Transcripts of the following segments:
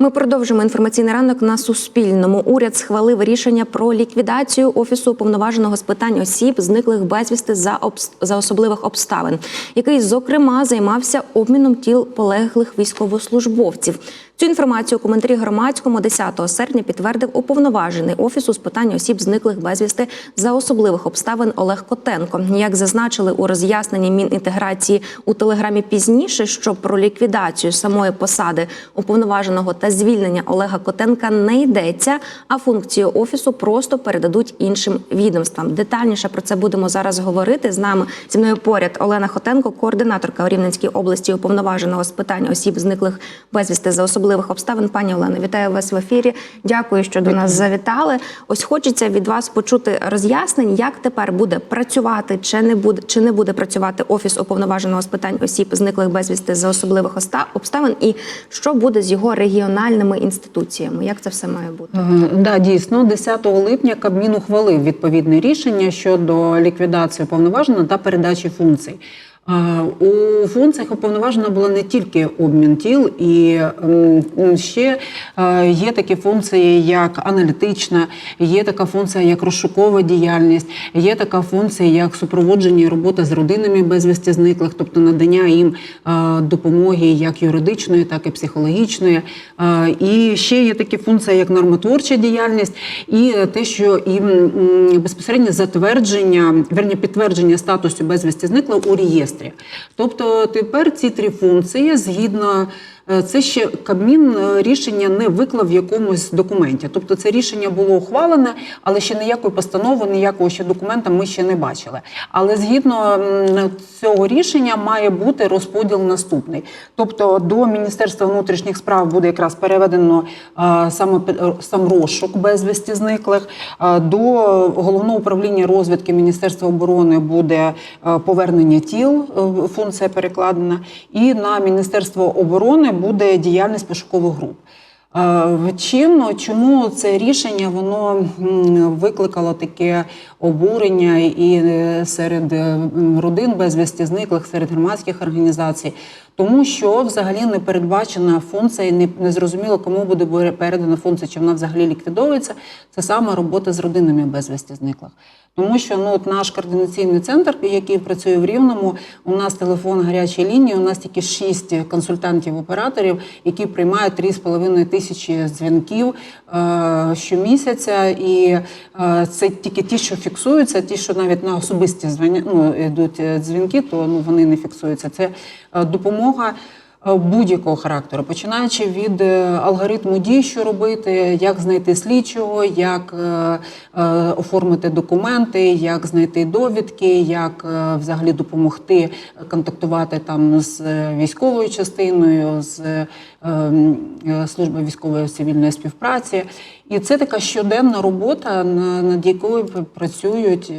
Ми продовжимо інформаційний ранок на Суспільному. Уряд схвалив рішення про ліквідацію офісу уповноваженого з питань осіб, зниклих безвісти за обс... за особливих обставин, який зокрема займався обміном тіл полеглих військовослужбовців. Цю інформацію у коментарі громадському 10 серпня підтвердив уповноважений офісу з питань осіб, зниклих безвісти за особливих обставин Олег Котенко. Як зазначили у роз'ясненні Мінінтеграції у телеграмі пізніше, що про ліквідацію самої посади уповноваженого та звільнення Олега Котенка не йдеться, а функцію офісу просто передадуть іншим відомствам. Детальніше про це будемо зараз говорити. З нами зі мною поряд Олена Хотенко, координаторка у Рівненській області уповноваженого з питань осіб, зниклих безвісти за особливих обставин. Пані Олено, вітаю вас в ефірі. Дякую, що до нас завітали. Ось хочеться від вас почути роз'яснень, як тепер буде працювати, чи не буде чи не буде працювати офіс уповноваженого з питань осіб, зниклих безвісти за особливих обставин, і що буде з його регіональними інституціями. Як це все має бути? Да, дійсно, 10 липня Кабмін ухвалив відповідне рішення щодо ліквідації уповноваженого та передачі функцій. Е, У функціях уповноважена була не тільки обмін тіл, і ще е, є такі функції, як аналітична, є така функція, як розшукова діяльність, є така функція, як супроводження і робота з родинами безвісті зниклих, тобто надання їм е, допомоги як юридичної, так і психологічної. Е, І ще є такі функції, як нормотворча діяльність, і те, що і безпосередньо затвердження, верні підтвердження статусу безвісті зниклих у реєстрі. Тобто тепер ці три функції згідно. Е, Це ще Кабмін е, рішення не виклав в якомусь документі. Тобто це рішення було ухвалене, але ще ніякої постанови, ніякого ще документа ми ще не бачили. Але згідно цього рішення має бути розподіл наступний. Тобто до Міністерства внутрішніх справ буде якраз переведено е, саме сам розшук безвісті зниклих. До головного управління розвідки Міністерства оборони буде повернення тіл, функція перекладена, і на Міністерство оборони буде діяльність пошукових груп. Е, Чим чому це рішення воно викликало таке обурення і е, серед родин безвісті зниклих, серед громадських організацій? Тому що взагалі не передбачена функція, і не, не зрозуміло, кому буде бу- передана функція, чи вона взагалі ліквідовується. Це саме робота з родинами безвісті зниклих. Тому що ну, от наш координаційний центр, який працює в Рівному, у нас телефон гарячої лінії, у нас тільки шість консультантів-операторів, які приймають 3,5 тисячі дзвінків е, щомісяця. І е, це тільки ті, що фіксуються, ті, що навіть на особисті звання, ну, йдуть е, дзвінки, то ну, вони не фіксуються. Це е, допомога. е, Будь-якого характеру, починаючи від е, алгоритму дій, що робити, як знайти слідчого, як е, оформити документи, як знайти довідки, як взагалі допомогти контактувати там з військовою частиною, з е, е, службою військової цивільної співпраці. І це така щоденна робота, над якою працюють.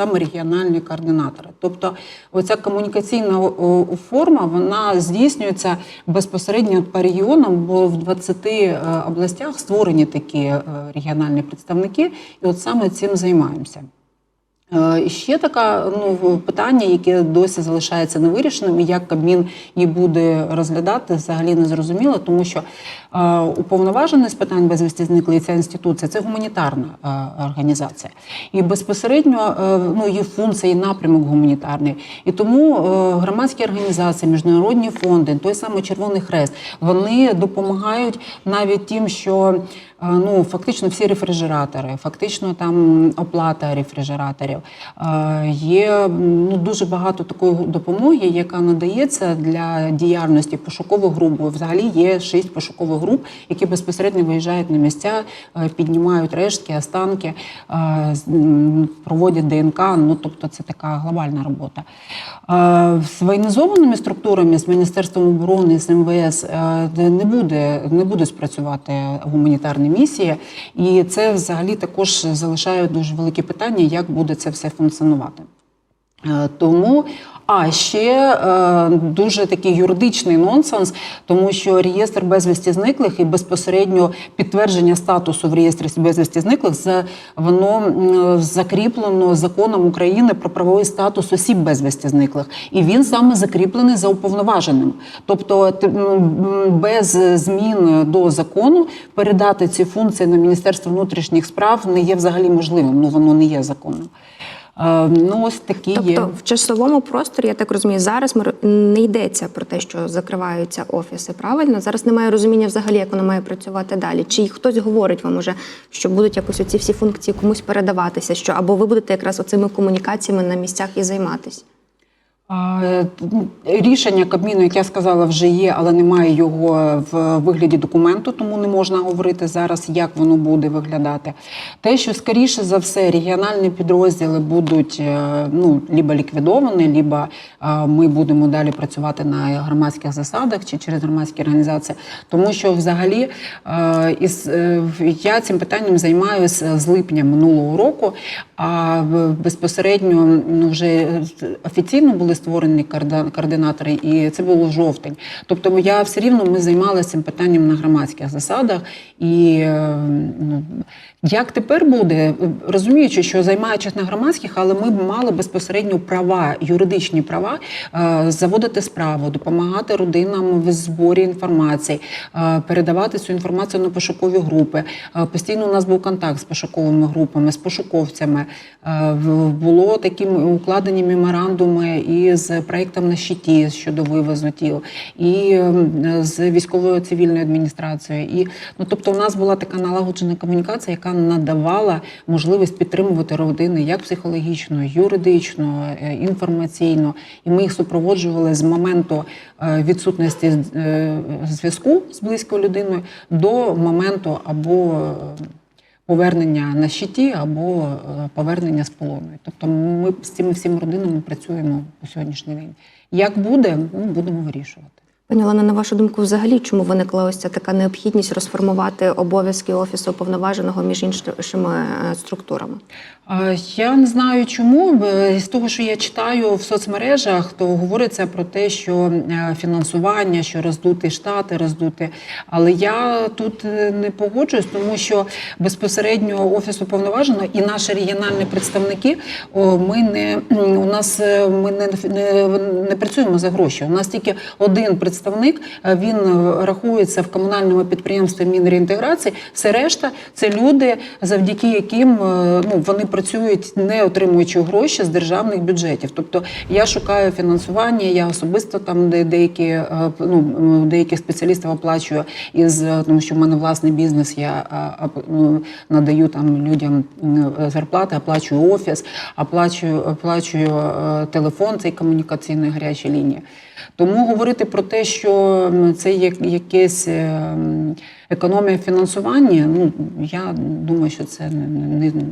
Е, саме регіональні координатори. Тобто, оця комунікаційна о, форма вона здійснюється безпосередньо по регіонам, бо в 20 е, областях створені такі е, регіональні представники, і от саме цим займаємося. Е, Ще таке ну, питання, яке досі залишається невирішеним, і як Кабмін її буде розглядати, взагалі не зрозуміло, тому що е, уповноважений з питань безвісті зниклої ця інституція це гуманітарна е, організація. І безпосередньо е, ну, її функція і напрямок гуманітарний. І тому е, громадські організації, міжнародні фонди, той самий Червоний Хрест, вони допомагають навіть тим, що е, ну, фактично всі рефрижератори, фактично там оплата рефрижераторів. Е, Є ну, дуже багато такої допомоги, яка надається для діяльності пошукових груп. Взагалі є шість пошукових груп, які безпосередньо виїжджають на місця, е, піднімають рештки, останки, е, проводять ДНК. Ну тобто це така глобальна робота. Е, З воєнізованими структурами, з Міністерством оборони, з МВС не буде не буде спрацювати гуманітарні місії, і це взагалі також залишає дуже велике питання, як буде це все функціонувати. Тому, А ще е, дуже такий юридичний нонсенс, тому що реєстр безвісті зниклих і безпосередньо підтвердження статусу в реєстрі безвісті зниклих за воно закріплено законом України про правовий статус осіб безвісті зниклих, і він саме закріплений за уповноваженим. Тобто, без змін до закону передати ці функції на Міністерство внутрішніх справ не є взагалі можливим. Ну воно не є законом. Е, Ну, ось такі є. Тобто в часовому просторі, я так розумію, зараз не йдеться про те, що закриваються офіси. Правильно зараз немає розуміння взагалі, як воно має працювати далі. Чи хтось говорить вам уже, що будуть якось оці всі функції комусь передаватися, що або ви будете якраз оцими комунікаціями на місцях і займатися? Рішення Кабміну, як я сказала, вже є, але немає його в вигляді документу, тому не можна говорити зараз, як воно буде виглядати. Те, що скоріше за все регіональні підрозділи будуть е, ну, либо ліквідовані, либо е, ми будемо далі працювати на громадських засадах чи через громадські організації. Тому що взагалі е, я цим питанням займаюся з липня минулого року, а безпосередньо ну, вже офіційно були створені коорди- координатори, і це було жовтень. Тобто я все рівно ми займалися цим питанням на громадських засадах. І е, ну, як тепер буде, розуміючи, що займаючись на громадських, але ми б мали безпосередньо права, юридичні права е, заводити справу, допомагати родинам в зборі інформації, е, передавати цю інформацію на пошукові групи. Постійно у нас був контакт з пошуковими групами, з пошуковцями. Було такі укладені меморандуми і з проєктом на щиті щодо вивозу тіл, і ем, з військовою цивільною адміністрацією. І ну, тобто, у нас була така налагоджена комунікація, яка надавала можливість підтримувати родини як психологічно, юридично, е, інформаційно. І ми їх супроводжували з моменту е, відсутності е, зв'язку з близькою людиною до моменту або повернення на щиті, або е, повернення з полону. Тобто ми з цими всіма родинами працюємо по сьогоднішній день. Як буде, ну, будемо вирішувати. Пані Олена, на вашу думку, взагалі, чому виникла ось ця така необхідність розформувати обов'язки офісу уповноваженого між іншими е, структурами? Я не знаю чому. З того, що я читаю в соцмережах, то говориться про те, що е, фінансування, що роздути штати, роздути. Але я тут е, не погоджуюсь, тому що безпосередньо офіс уповноваженого і наші регіональні представники, ми не у нас ми не, не, не працюємо за гроші. У нас тільки один представник. Е, Він е, рахується в комунальному підприємстві Мінреінтеграції. Все решта це люди, завдяки яким е, ну вони працюють, не отримуючи гроші з державних бюджетів. Тобто я шукаю фінансування, я особисто там де деякі ну деяких спеціалістів оплачую із тому, що в мене власний бізнес. Я ну, надаю там людям зарплати, оплачую офіс, оплачую, оплачую телефон, цей комунікаційної гарячої лінії. Тому говорити про те, що це є якесь е, економія фінансування, ну я думаю, що це не, не,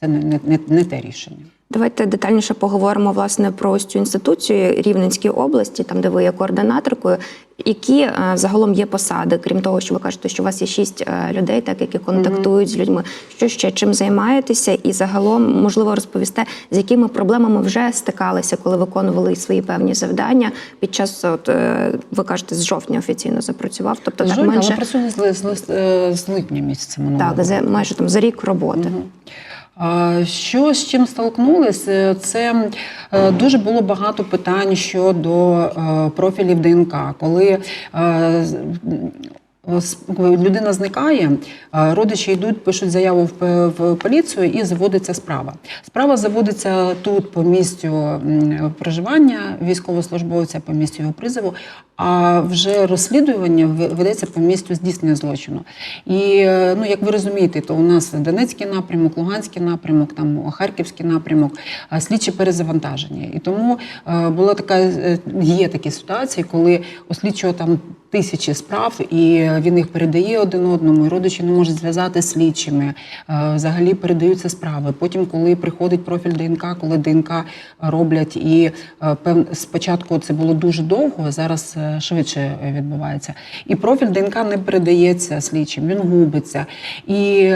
це не, не, не те рішення. Давайте детальніше поговоримо власне про ось цю інституцію Рівненській області, там де ви є координаторкою. Які е, загалом є посади, крім того, що ви кажете, що у вас є шість е, людей, так які контактують з людьми. Що ще чим займаєтеся? І загалом можливо розповісте, з якими проблемами вже стикалися, коли виконували свої певні завдання під час, от е, ви кажете, з жовтня офіційно запрацював. Тобто так Жодна, але менше працює з, з, з, з липня місяця минулого. так, за майже там за рік роботи. А, Що з чим столкнулися? Це е, дуже було багато питань щодо е, профілів ДНК, коли е, людина зникає, е, родичі йдуть, пишуть заяву в поліцію і заводиться справа. Справа заводиться тут по місцю проживання військовослужбовця, по місцю його призову, а вже розслідування ведеться по місцю здійснення злочину. І е, ну, як ви розумієте, то у нас Донецький напрямок, Луганський напрямок, там Харківський напрямок, слідчі перезавантаження. І тому е, була така е, є такі ситуації, коли у слідчого там тисячі справ, і він їх передає один одному. і Родичі не можуть зв'язати слідчими. Е, Взагалі передаються справи. Потім, коли приходить профіль ДНК, коли ДНК роблять, і е, спочатку це було дуже довго, зараз е, швидше відбувається. І профіль ДНК не передається слідчим, він губиться. І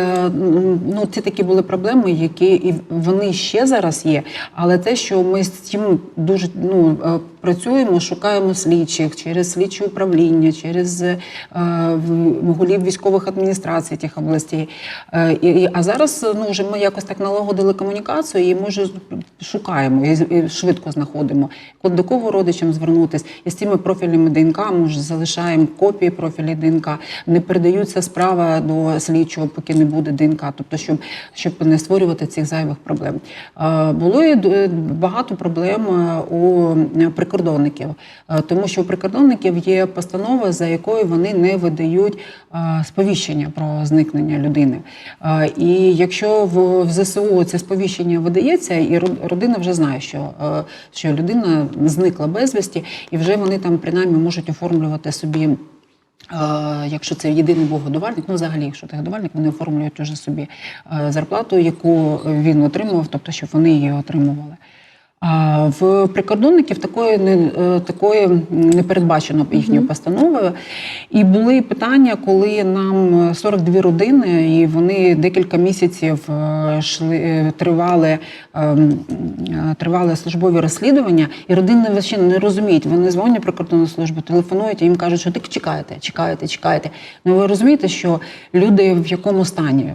ну, ці такі були проблеми, які і вони ще зараз є. Але те, що ми з цим дуже ну, працюємо, шукаємо слідчих через слідчі управління, через е, голів військових адміністрацій тих областей. Е, і, а зараз ну, вже ми якось так налагодили комунікацію, і ми вже шукаємо і, швидко знаходимо. От до кого родичам звернутися, і з цими профілями ДНК ми вже залишаємо копії профілів ДНК, не передаються справа до слідчого, поки не буде ДНК, тобто щоб, щоб не створювати цих зайвих проблем. Е, Було і багато проблем е, у прикордонників, е, тому що у прикордонників є постанова, за якою вони не видають сповіщення про зникнення людини. І якщо в, ЗСУ це сповіщення видається, і ро- родина вже знає, що, що людина зникла безвісті, і вже вони там принаймні можуть оформлювати собі. Якщо це єдиний богодувальник, ну взагалі, якщо ти годувальник, вони оформлюють уже собі зарплату, яку він отримував, тобто щоб вони її отримували. В прикордонників такої не е, такої не передбачено їхньою постановою. І були питання, коли нам 42 родини, і вони декілька місяців е, йшли, е, тривали, ем, е, тривали службові розслідування, і родини ще не розуміють. Вони дзвонять прикордонну службу, телефонують, і їм кажуть, що так чекайте, чекайте, чекайте. Ну ви розумієте, що люди в якому стані. Е,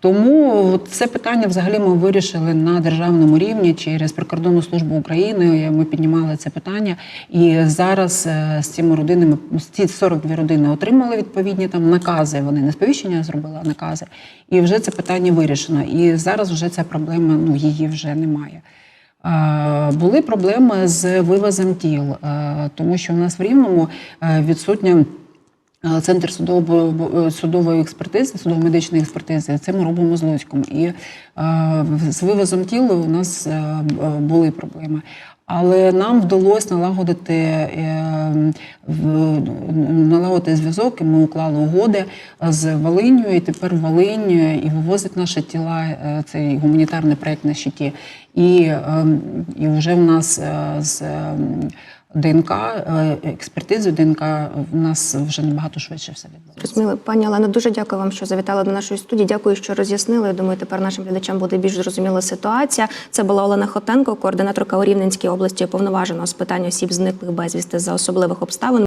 Тому це питання взагалі ми вирішили на державному рівні через прикордонну службу України. Ми піднімали це питання, і зараз е, з цими родинами ці 42 родини отримали відповідні там накази. Вони не сповіщення зробили, а накази. І вже це питання вирішено. І зараз вже ця проблема ну її вже немає. Е, Були проблеми з вивозом тіл, е, тому що в нас в Рівному відсутня. Е, Центр судово- судової експертизи, судово-медичної експертизи, це ми робимо з Луцьком. І е, з вивозом тіла у нас е, були проблеми. Але нам вдалося налагодити, е, налагодити зв'язок, і ми уклали угоди з Волинью, і тепер Волинь е, і вивозить наші тіла, е, цей гуманітарний проєкт на щиті. І, е, і вже в нас е, з е, ДНК, експертизу ДНК в нас вже набагато швидше все відбувається. Пані Олена, дуже дякую вам, що завітали до нашої студії. Дякую, що роз'яснили. Я думаю, тепер нашим глядачам буде більш зрозуміла ситуація. Це була Олена Хотенко, координаторка у Рівненській області, уповноваженого з питань осіб зниклих безвісти за особливих обставин.